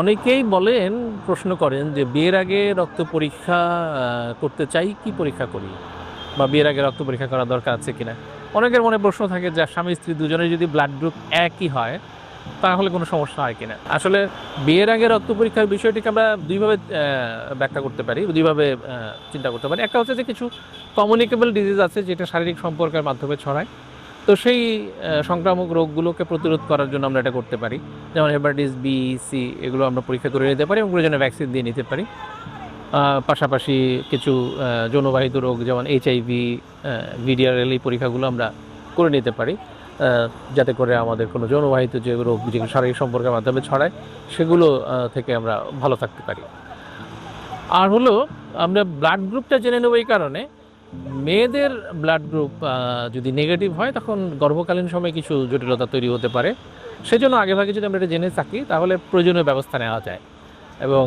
অনেকেই বলেন, প্রশ্ন করেন যে বিয়ের আগে রক্ত পরীক্ষা করতে চাই কি পরীক্ষা করি? বা বিয়ের আগে রক্ত পরীক্ষা করা দরকার আছে কিনা? অনেকের মনে প্রশ্ন থাকে যে স্বামী স্ত্রী দুজনের যদি ব্লাড গ্রুপ একই হয়, তাহলে কোনো সমস্যা হয় কিনা? আসলে বিয়ের আগে রক্ত পরীক্ষার বিষয়টিকে আমরা দুইভাবে ব্যাখ্যা করতে পারি, দুইভাবে চিন্তা করতে পারি। একটা হচ্ছে যে কিছু কমিউনিকেবল ডিজিজ আছে, যেটা শারীরিক সম্পর্কের মাধ্যমে ছড়ায়। তো সেই সংক্রামক রোগগুলোকে প্রতিরোধ করার জন্য আমরা এটা করতে পারি। যেমন হেপাটাইটিস বি সি, এগুলো আমরা পরীক্ষা করে নিতে পারি এবং প্রয়োজনে ভ্যাকসিন দিয়ে নিতে পারি। পাশাপাশি কিছু যৌনবাহিত রোগ যেমন এইচআইভি ভিডিআরএল এই পরীক্ষাগুলো আমরা করে নিতে পারি। যাতে করে আমাদের কোনো যৌনবাহিত যে রোগ যেগুলো শারীরিক সম্পর্কের মাধ্যমে ছড়ায়, সেগুলো থেকে আমরা ভালো থাকতে পারি। আর হলো, আমরা ব্লাড গ্রুপটা জেনে নেব এই কারণে মেয়েদের ব্লাড গ্রুপ যদি নেগেটিভ হয়, তখন গর্ভকালীন সময়ে কিছু জটিলতা তৈরি হতে পারে। সেজন্য আগেভাগে যদি আমরা এটা জেনে থাকি, তাহলে প্রয়োজনীয় ব্যবস্থা নেওয়া যায় এবং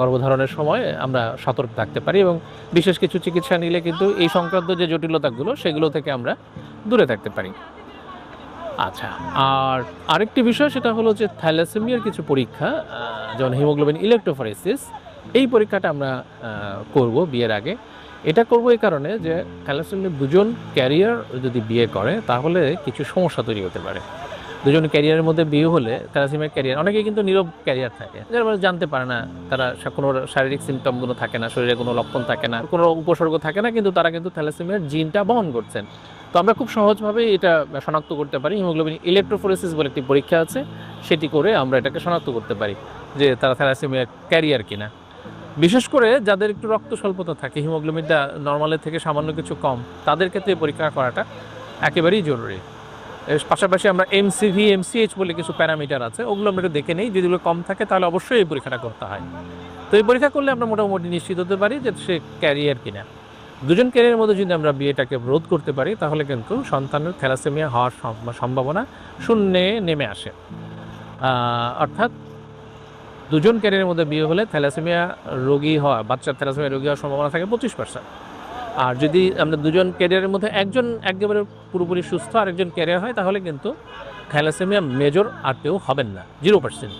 গর্ভধারণের সময় আমরা সতর্ক থাকতে পারি এবং বিশেষ কিছু চিকিৎসা নিলে কিন্তু এই সংক্রান্ত যে জটিলতাগুলো, সেগুলো থেকে আমরা দূরে থাকতে পারি। আচ্ছা আর আরেকটি বিষয়, সেটা হলো যে থ্যালাসেমিয়ার কিছু পরীক্ষা যেমন হিমোগ্লোবিন ইলেকট্রোফরেসিস, এই পরীক্ষাটা আমরা করব বিয়ের আগে। এটা করব এই কারণে যে থ্যালাসেমিয়ার দুজন ক্যারিয়ার যদি বিয়ে করে, তাহলে কিছু সমস্যা তৈরি হতে পারে। দুজন ক্যারিয়ারের মধ্যে বিয়ে হলে থ্যালাসেমিয়ার ক্যারিয়ার, অনেকে কিন্তু নীরব ক্যারিয়ার থাকে। যারা মানে জানতে পারে না, তারা কোনো শারীরিক সিমটমগুলো থাকে না, শরীরে কোনো লক্ষণ থাকে না, কোনো উপসর্গ থাকে না, কিন্তু তারা কিন্তু থ্যালাসিমের জিনটা বহন করছেন। তো আমরা খুব সহজভাবে এটা শনাক্ত করতে পারি। হিমোগ্লোবিন ইলেকট্রোফোরেসিস বলে একটি পরীক্ষা আছে, সেটি করে আমরা এটাকে শনাক্ত করতে পারি যে তারা থ্যালাসেমিয়ার ক্যারিয়ার কিনা। বিশেষ করে যাদের একটু রক্ত স্বল্পতা থাকে, হিমোগ্লোবিনটা নর্মালের থেকে সামান্য কিছু কম, তাদের ক্ষেত্রে পরীক্ষা করাটা একেবারেই জরুরি। এর পাশাপাশি আমরা এমসিভি এমসিএইচ বলে কিছু প্যারামিটার আছে, ওগুলো আমরা একটু দেখে নেই। যদি ওগুলো কম থাকে, তাহলে অবশ্যই এই পরীক্ষাটা করতে হয়। তো এই পরীক্ষা করলে আমরা মোটামুটি নিশ্চিত হতে পারি যে সে ক্যারিয়ার কিনা। দুজন ক্যারিয়ারের মধ্যে যদি আমরা বিয়েটাকে রোধ করতে পারি, তাহলে কিন্তু সন্তানের থ্যালাসেমিয়া হওয়ার সম্ভাবনা শূন্যে নেমে আসে। অর্থাৎ দুজন ক্যারিয়ারের মধ্যে বিয়ে হলে থ্যালাসেমিয়া রোগী হওয়া বাচ্চার থ্যালাসেমিয়া রোগী হওয়ার সম্ভাবনা থাকে পঁচিশ পার্সেন্ট আর যদি আমরা দুজন ক্যারিয়ারের মধ্যে একজন একেবারে পুরোপুরি সুস্থ আর একজন ক্যারিয়ার হয়, তাহলে কিন্তু থ্যালাসেমিয়া মেজর আর কেউ হবেন না, জিরো পার্সেন্ট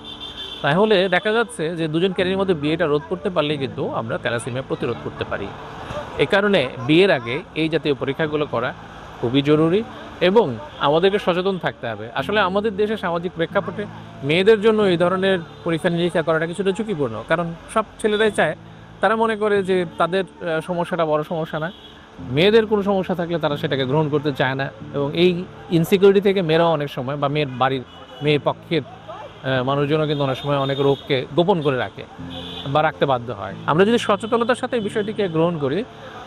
তাহলে দেখা যাচ্ছে যে দুজন ক্যারিয়ারের মধ্যে বিয়েটা রোধ করতে পারলেই কিন্তু আমরা থ্যালাসেমিয়া প্রতিরোধ করতে পারি। এ কারণে বিয়ের আগে এই জাতীয় পরীক্ষাগুলো করা খুবই জরুরি এবং আমাদেরকে সচেতন থাকতে হবে। আসলে আমাদের দেশে সামাজিক প্রেক্ষাপটে মেয়েদের জন্য এই ধরনের পরীক্ষা নিরীক্ষা করাটা কিছুটা ঝুঁকিপূর্ণ। কারণ সব ছেলেরাই চায়, তারা মনে করে যে তাদের সমস্যাটা বড় সমস্যা না। মেয়েদের কোনো সমস্যা থাকলে তারা সেটাকে গ্রহণ করতে চায় না এবং এই ইনসিকিউরিটি থেকে মেয়েরাও অনেক সময় বা মেয়ের বাড়ির, মেয়ের পক্ষের মানুষজনও কিন্তু অনেক সময় অনেক রোগকে গোপন করে রাখে বা রাখতে বাধ্য হয়। আমরা যদি সচেতনতার সাথে এই বিষয়টিকে গ্রহণ করি,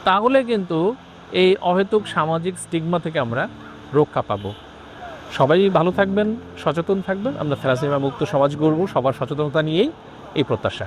তাহলে কিন্তু এই অহেতুক সামাজিক স্টিগমা থেকে আমরা রক্ষা পাবো। সবাই ভালো থাকবেন, সচেতন থাকবেন। আমরা থ্যালাসেমিয়া মুক্ত সমাজ গড়ব, সবার সচেতনতা নিয়েই এই প্রত্যাশা।